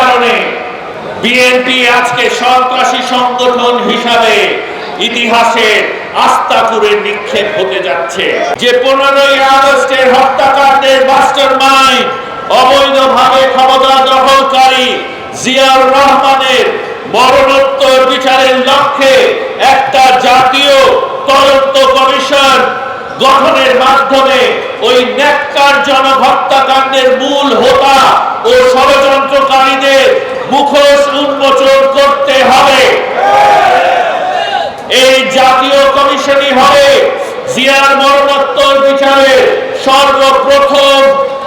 কারণে বিএনপি আজকে সন্ত্রাসী সংগঠন হিসাবে ইতিহাসের আস্তাকুরের নিক্ষেপ হতে যাচ্ছে। যে পনেরোই আগস্টের হত্যাকাণ্ডের মাস্টার মাইন্ড, অবৈধভাবে ক্ষমতা দখলকারী জিয়াউর রহমানের মরণোত্তর বিচারের লক্ষ্যে একটা জাতীয় তদন্ত কমিশন গঠনের মাধ্যমে ওই ন্যাক্কারজনক হত্যাকাণ্ডের মূল হোতা ও ষড়যন্ত্রকারীদের মুখোশ উন্মোচন করতে হবে। এই জাতীয় কমিশনই হবে জিয়ার মরণোত্তর বিচারের সর্বপ্রথম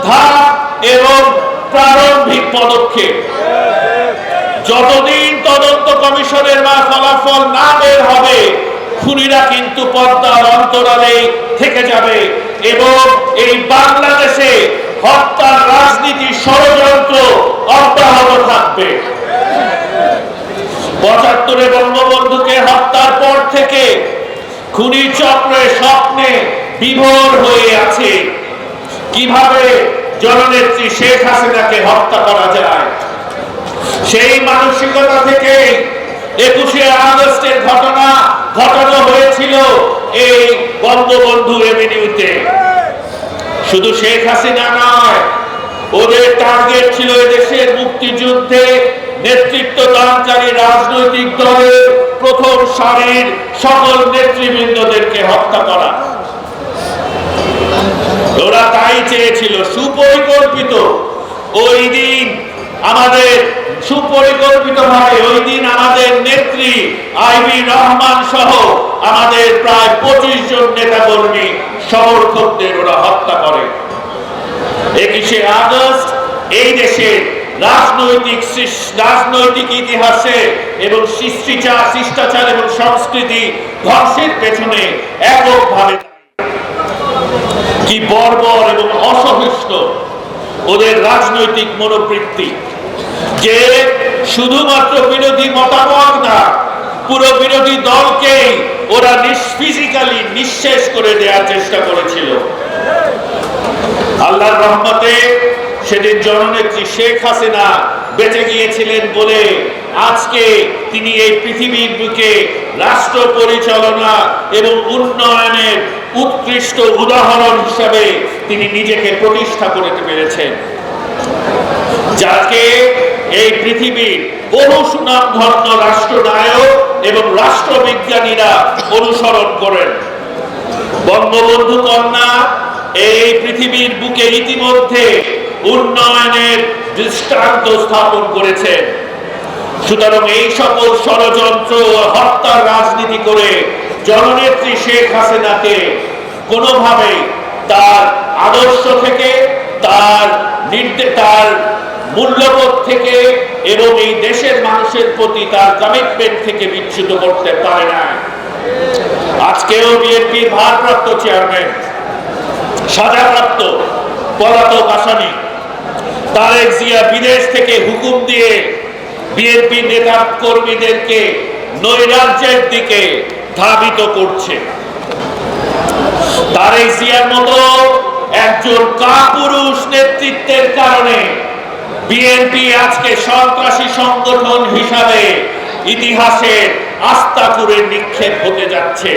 ধাপ এবং প্রারম্ভিক পদক্ষেপ। যতদিন তদন্ত কমিশনের মা ফলাফল না বের হবে খুনিরা কিন্তু পদ্মার অন্তরালে থেকে যাবে এবং এই বাংলাদেশে হত্যার রাজনীতি ষড়যন্ত্র অব্যাহত থাকবে। পঁচাত্তরে বঙ্গবন্ধুকে হত্যার পর থেকে খুনি চক্রে স্বপ্নে বিভোর হয়ে আছে। কীভাবে জননেত্রী শেখ হাসিনাকে হত্যা করা যায়? সেই মানসিকতা থেকে একুশে আগস্টের ঘটনা ঘটানো হয়েছিল এই বঙ্গবন্ধু এভিনিউতে। শুধু শেখ হাসিনা নয়, ওদের টার্গেট ছিল দেশের মুক্তিযুদ্ধে নেতৃত্ব দানকারী রাজনৈতিক দলের প্রথম সারির সকল নেতৃবৃন্দদেরকে হত্যা করা। ওরা তাই চেয়েছিল, সুপরিকল্পিত। ওই দিন আমাদের সুপরিকল্পিত ভাবে ওই দিন আমাদের নেত্রী আইবি রহমান সহ আমাদের প্রায় পঁচিশ জন নেতা কর্মী সমর্থকদের ওরা হত্যা করে। একুশে আগস্ট এই দেশের রাজনৈতিক রাজনৈতিক ইতিহাসে এবং শিষ্টাচার শিষ্টাচার এবং সংস্কৃতি ধ্বংসের পেছনে এককভাবে কি বর্বর এবং অসহিষ্ণু ওদের রাজনৈতিক মনোবৃত্তি। যে শুধুমাত্র বিরোধী মতামত না, পুরো বিরোধী দলকেই ওরা ফিজিক্যালি নিঃশেষ করে দেওয়ার চেষ্টা করেছিল। আল্লাহর রহমতে সেদিন জননেত্রী শেখ হাসিনা বেঁচে গিয়েছিলেন বলে আজকে তিনি এই পৃথিবীর বুকে রাষ্ট্র পরিচালনা এবং উন্নয়নের উৎকৃষ্ট উদাহরণ হিসাবে তিনি নিজেকে প্রতিষ্ঠা করতে পেরেছেন। যাকে এই পৃথিবীর বহু সুনামধন্য রাষ্ট্রনায়ক এবং রাষ্ট্রবিজ্ঞানীরা অনুসরণ করেন। বঙ্গবন্ধু কন্যা এই পৃথিবীর বুকে ইতিমধ্যে উন্নয়নের দৃষ্টান্ত স্থাপন করেছে সুতরাং এই সকল ষড়যন্ত্র হত্যার রাজনীতি করে জননেত্রী শেখ হাসিনাকে কোনোভাবে তার আদর্শ থেকে তার নির্দে, তার মূল্যবোধ থেকে এবং এই দেশের মানুষের প্রতি তার কমিটমেন্ট থেকে বিচ্যুত করতে পারে না। আজকেও বিএনপির ভারপ্রাপ্ত চেয়ারম্যান সাজাপ্রাপ্ত পলাতক আসামি, তারেক জিয়া বিদেশ থেকে হুকুম দিয়ে বিএনপি নেতা কর্মীদেরকে নৈরাজ্যের দিকে ধাবিত করছে। তারেক জিয়ার মতো একজন কাপুরুষ নেতৃত্বের কারণে বিএনপি আজকে সন্ত্রাসী সংগঠন হিসাবে ইতিহাসের আস্তাকুরে নিক্ষেপ হতে যাচ্ছে।